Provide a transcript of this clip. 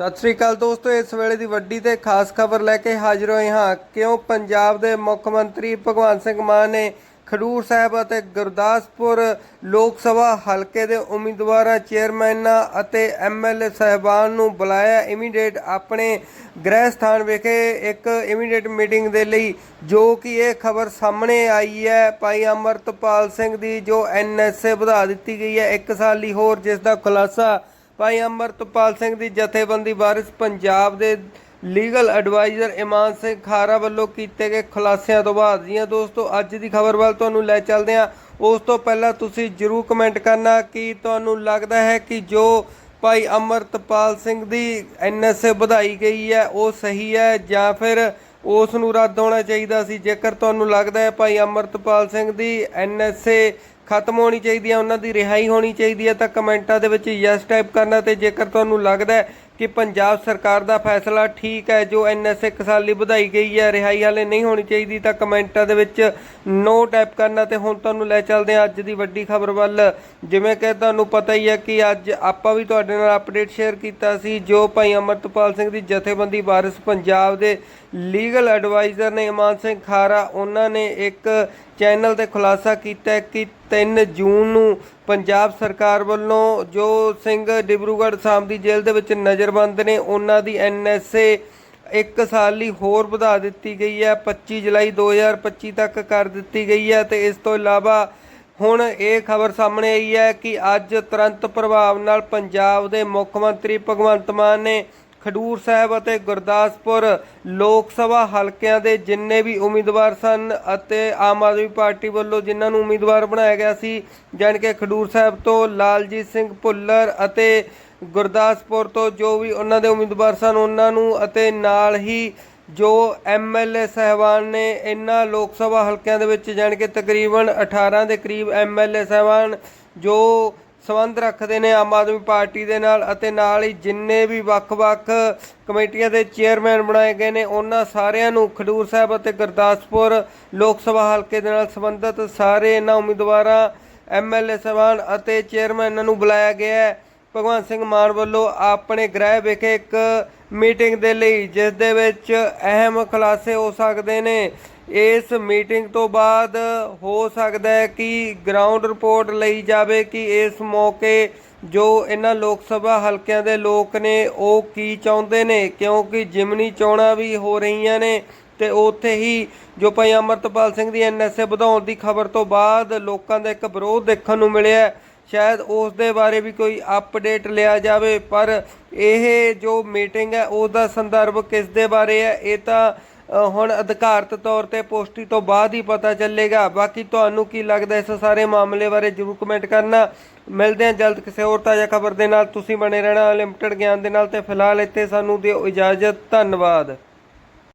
ਸਤਿ ਸ੍ਰੀ ਅਕਾਲ ਦੋਸਤੋ, ਇਸ ਵੇਲੇ ਦੀ ਵੱਡੀ ਤੇ ਖਾਸ ਖਬਰ ਲੈ ਕੇ ਹਾਜ਼ਰ ਹੋਏ ਹਾਂ। ਕਿਉਂ ਪੰਜਾਬ ਦੇ ਮੁੱਖ ਮੰਤਰੀ ਭਗਵੰਤ ਸਿੰਘ ਮਾਨ ਨੇ ਖਡੂਰ ਸਾਹਿਬ ਅਤੇ ਗੁਰਦਾਸਪੁਰ ਲੋਕ ਸਭਾ ਹਲਕੇ ਦੇ ਉਮੀਦਵਾਰਾਂ, ਚੇਅਰਮੈਨਾਂ ਅਤੇ ਐਮਐਲਏ ਸਹਿਬਾਨ ਨੂੰ ਬੁਲਾਇਆ ਇਮੀਡੀਏਟ ਆਪਣੇ ਗ੍ਰਹਿ ਸਥਾਨ ਵਿਖੇ ਇੱਕ ਇਮੀਡੀਏਟ ਮੀਟਿੰਗ ਦੇ ਲਈ, ਜੋ ਕਿ ਇਹ ਖਬਰ ਸਾਹਮਣੇ ਆਈ ਹੈ। ਭਾਈ ਅਮਰਤਪਾਲ ਸਿੰਘ ਦੀ ਜੋ ਐਨਐਸਏ ਵਧਾ ਦਿੱਤੀ ਗਈ ਹੈ 1 ਸਾਲ ਲਈ ਹੋਰ, ਜਿਸ ਦਾ ਖੁਲਾਸਾ ਭਾਈ ਅਮਰਤਪਾਲ ਸਿੰਘ ਦੀ ਜਥੇਬੰਦੀ ਵਾਰਿਸ ਪੰਜਾਬ ਦੇ ਲੀਗਲ ਐਡਵਾਈਜ਼ਰ ਇਮਾਨ ਸਿੰਘ ਖਾਰਾ ਵੱਲੋਂ ਕੀਤੇ ਗਏ ਖੁਲਾਸਿਆਂ ਤੋਂ ਬਾਅਦ। ਜੀਆਂ ਦੋਸਤੋ, ਅੱਜ ਦੀ ਖਬਰ ਵੱਲ ਤੁਹਾਨੂੰ ਲੈ ਚੱਲਦੇ ਹਾਂ। ਉਸ ਤੋਂ ਪਹਿਲਾਂ ਤੁਸੀਂ ਜਰੂਰ ਕਮੈਂਟ ਕਰਨਾ ਕਿ ਤੁਹਾਨੂੰ ਲੱਗਦਾ ਹੈ ਕਿ ਜੋ ਭਾਈ ਅਮਰਤਪਾਲ ਸਿੰਘ ਦੀ ਐਨਐਸਏ ਵਧਾਈ ਗਈ ਹੈ, ਉਹ ਸਹੀ ਹੈ ਜਾਂ ਫਿਰ ਉਸ ਨੂੰ ਰੱਦ ਹੋਣਾ ਚਾਹੀਦਾ ਸੀ। ਜੇਕਰ ਤੁਹਾਨੂੰ ਲੱਗਦਾ ਹੈ ਭਾਈ ਅਮਰਤਪਾਲ ਸਿੰਘ ਦੀ ਐਨਐਸਏ ਖਤਮ ਹੋਣੀ ਚਾਹੀਦੀ ਹੈ, ਉਹਨਾਂ ਦੀ ਰਿਹਾਈ ਹੋਣੀ ਚਾਹੀਦੀ ਹੈ, ਤਾਂ ਕਮੈਂਟਾਂ ਦੇ ਵਿੱਚ ਯੈਸ ਟਾਈਪ ਕਰਨਾ ਤੇ ਜੇਕਰ ਤੁਹਾਨੂੰ ਲੱਗਦਾ ਹੈ ਕਿ ਪੰਜਾਬ ਸਰਕਾਰ ਦਾ ਫੈਸਲਾ ਠੀਕ ਹੈ, ਜੋ ਐਨਐਸ ਇੱਕ ਸਾਲ ਵਧਾਈ ਗਈ ਹੈ, ਰਿਹਾਈ ਹਾਲੇ ਨਹੀਂ ਹੋਣੀ ਚਾਹੀਦੀ, ਤਾਂ ਕਮੈਂਟਾਂ ਦੇ ਵਿੱਚ ਨੋ ਟਾਈਪ ਕਰਨਾ ਤੇ ਹੁਣ ਤੁਹਾਨੂੰ ਲੈ ਚੱਲਦੇ ਹਾਂ ਅੱਜ ਦੀ ਵੱਡੀ ਖਬਰ ਵੱਲ। ਜਿਵੇਂ ਕਿ ਤੁਹਾਨੂੰ ਪਤਾ ਹੀ ਹੈ ਕਿ ਅੱਜ ਆਪਾਂ ਵੀ ਤੁਹਾਡੇ ਨਾਲ ਅਪਡੇਟ ਸ਼ੇਅਰ ਕੀਤਾ ਸੀ, ਜੋ ਭਾਈ ਅਮਰਤਪਾਲ ਸਿੰਘ ਦੀ ਜਥੇਬੰਦੀ ਵਾਰਿਸ ਪੰਜਾਬ ਦੇ ਲੀਗਲ ਐਡਵਾਈਜ਼ਰ ਨੇ ਇਮਾਨ ਸਿੰਘ ਖਾਰਾ, ਉਹਨਾਂ ਨੇ ਇੱਕ ਚੈਨਲ ਤੇ ਖੁਲਾਸਾ ਕੀਤਾ ਕਿ 3 ਜੂਨ ਨੂੰ ਪੰਜਾਬ ਸਰਕਾਰ ਵੱਲੋਂ ਜੋ ਸਿੰਘ ਡਿਬਰੂਗੜ੍ਹ ਸਾਹਿਬ ਦੀ ਜੇਲ੍ਹ ਦੇ ਵਿੱਚ ਨਜ਼ਰਬੰਦ ਨੇ, ਉਹਨਾਂ ਦੀ ਐਨਐਸਏ ਇੱਕ ਸਾਲ ਲਈ ਹੋਰ ਵਧਾ ਦਿੱਤੀ ਗਈ ਹੈ। 25 ਜੁਲਾਈ 2025 ਤੱਕ ਕਰ ਦਿੱਤੀ ਗਈ ਹੈ ਤੇ ਇਸ ਤੋਂ ਇਲਾਵਾ ਹੁਣ ਇਹ ਖਬਰ ਸਾਹਮਣੇ ਆਈ ਹੈ ਕਿ ਅੱਜ ਤੁਰੰਤ ਪ੍ਰਭਾਵ ਨਾਲ ਪੰਜਾਬ ਦੇ ਮੁੱਖ ਮੰਤਰੀ ਭਗਵੰਤ ਮਾਨ ਨੇ ਖਡੂਰ ਸਾਹਿਬ ਅਤੇ ਗੁਰਦਾਸਪੁਰ ਲੋਕ ਸਭਾ ਹਲਕਿਆਂ ਦੇ ਜਿੰਨੇ ਵੀ ਉਮੀਦਵਾਰ ਸਨ ਅਤੇ ਆਮ ਆਦਮੀ ਪਾਰਟੀ ਵੱਲੋਂ ਜਿਨ੍ਹਾਂ ਨੂੰ ਉਮੀਦਵਾਰ ਬਣਾਇਆ ਗਿਆ ਸੀ, ਜਾਣੀ ਕਿ ਖਡੂਰ ਸਾਹਿਬ ਤੋਂ ਲਾਲਜੀਤ ਸਿੰਘ ਭੁੱਲਰ ਅਤੇ ਗੁਰਦਾਸਪੁਰ ਤੋਂ ਜੋ ਵੀ ਉਹਨਾਂ ਦੇ ਉਮੀਦਵਾਰ ਸਨ, ਉਹਨਾਂ ਨੂੰ ਅਤੇ ਨਾਲ ਹੀ ਜੋ ਐਮਐਲਏ ਸਹਿਬਾਨ ਨੇ ਇਹਨਾਂ ਲੋਕ ਸਭਾ ਹਲਕਿਆਂ ਦੇ ਵਿੱਚ, ਜਾਣ ਕੇ ਤਕਰੀਬਨ 18 ਦੇ ਕਰੀਬ ਐਮਐਲਏ ਸਹਿਬਾਨ ਜੋ ਸੰਬੰਧ ਰੱਖਦੇ ਨੇ ਆਮ ਆਦਮੀ ਪਾਰਟੀ ਦੇ ਨਾਲ ਅਤੇ ਨਾਲ ਹੀ ਜਿੰਨੇ ਵੀ ਵੱਖ-ਵੱਖ ਕਮੇਟੀਆਂ ਦੇ ਚੇਅਰਮੈਨ ਬਣਾਏ ਗਏ ਨੇ, ਉਹਨਾਂ ਸਾਰਿਆਂ ਨੂੰ ਖਡੂਰ ਸਾਹਿਬ ਅਤੇ ਗੁਰਦਾਸਪੁਰ ਲੋਕ ਸਭਾ ਹਲਕੇ ਦੇ ਨਾਲ ਸੰਬੰਧਿਤ ਸਾਰੇ ਇਹਨਾਂ ਉਮੀਦਵਾਰਾਂ ਐਮਐਲਏ ਸਹਿਬਾਨ ਅਤੇ ਚੇਅਰਮੈਨਾਂ ਨੂੰ ਬੁਲਾਇਆ ਗਿਆ ਹੈ। ਭਗਵੰਤ ਸਿੰਘ ਮਾਨ ਵੱਲੋਂ ਆਪਣੇ ਗ੍ਰਹਿ ਵਿਖੇ ਇੱਕ ਮੀਟਿੰਗ ਦੇ ਲਈ, ਜਿਸ ਦੇ ਵਿੱਚ ਅਹਿਮ ਖੁਲਾਸੇ ਹੋ ਸਕਦੇ ਨੇ। ਇਸ ਮੀਟਿੰਗ ਤੋਂ ਬਾਅਦ ਹੋ ਸਕਦਾ ਹੈ ਕਿ ਗਰਾਊਂਡ ਰਿਪੋਰਟ ਲਈ ਜਾਵੇ ਕਿ ਇਸ ਮੌਕੇ ਜੋ ਇਹਨਾਂ ਲੋਕ ਸਭਾ ਹਲਕਿਆਂ ਦੇ ਲੋਕ ਨੇ, ਉਹ ਕੀ ਚਾਹੁੰਦੇ ਨੇ? ਕਿਉਂਕਿ ਜਿਮਨੀ ਚੋਣਾਂ ਵੀ ਹੋ ਰਹੀਆਂ ਨੇ ਤੇ ਉੱਥੇ ਹੀ ਜੋ ਭਾਈ ਅਮਰਤਪਾਲ ਸਿੰਘ ਦੀ ਐਨਐਸਏ ਵਧਾਉਣ ਦੀ ਖਬਰ ਤੋਂ ਬਾਅਦ ਲੋਕਾਂ ਦਾ ਇੱਕ ਵਿਰੋਧ ਦੇਖਣ ਨੂੰ ਮਿਲਿਆ ਸ਼ਾਇਦ ਉਸ ਦੇ ਬਾਰੇ ਵੀ ਕੋਈ ਅਪਡੇਟ ਲਿਆ ਜਾਵੇ, ਪਰ ਇਹ ਜੋ ਮੀਟਿੰਗ ਹੈ, ਉਸ ਦਾ ਸੰਦਰਭ ਕਿਸ ਦੇ ਬਾਰੇ ਹੈ? ਇਹ ਤਾਂ ਹੁਣ ਅਧਿਕਾਰਤ ਤੌਰ ਤੇ ਪੋਸਟੀ ਤੋਂ ਬਾਅਦ ਹੀ ਪਤਾ ਚੱਲੇਗਾ। ਬਾਕੀ ਤੁਹਾਨੂੰ ਕੀ ਲੱਗਦਾ ਇਸ ਸਾਰੇ ਮਾਮਲੇ ਬਾਰੇ ਜਰੂਰ ਕਮੈਂਟ ਕਰਨਾ। ਮਿਲਦੇ ਹਾਂ ਜਲਦ ਕਿਸੇ ਹੋਰ ਤਾਜ਼ਾ ਖਬਰ ਦੇ ਨਾਲ। ਤੁਸੀਂ ਬਣੇ ਰਹਿਣਾ ਲਿਮਟਿਡ ਗਿਆਨ ਦੇ ਨਾਲ ਤੇ ਫਿਲਹਾਲ ਇੱਥੇ ਸਾਨੂੰ ਦਿਓ ਇਜਾਜ਼ਤ। ਧੰਨਵਾਦ।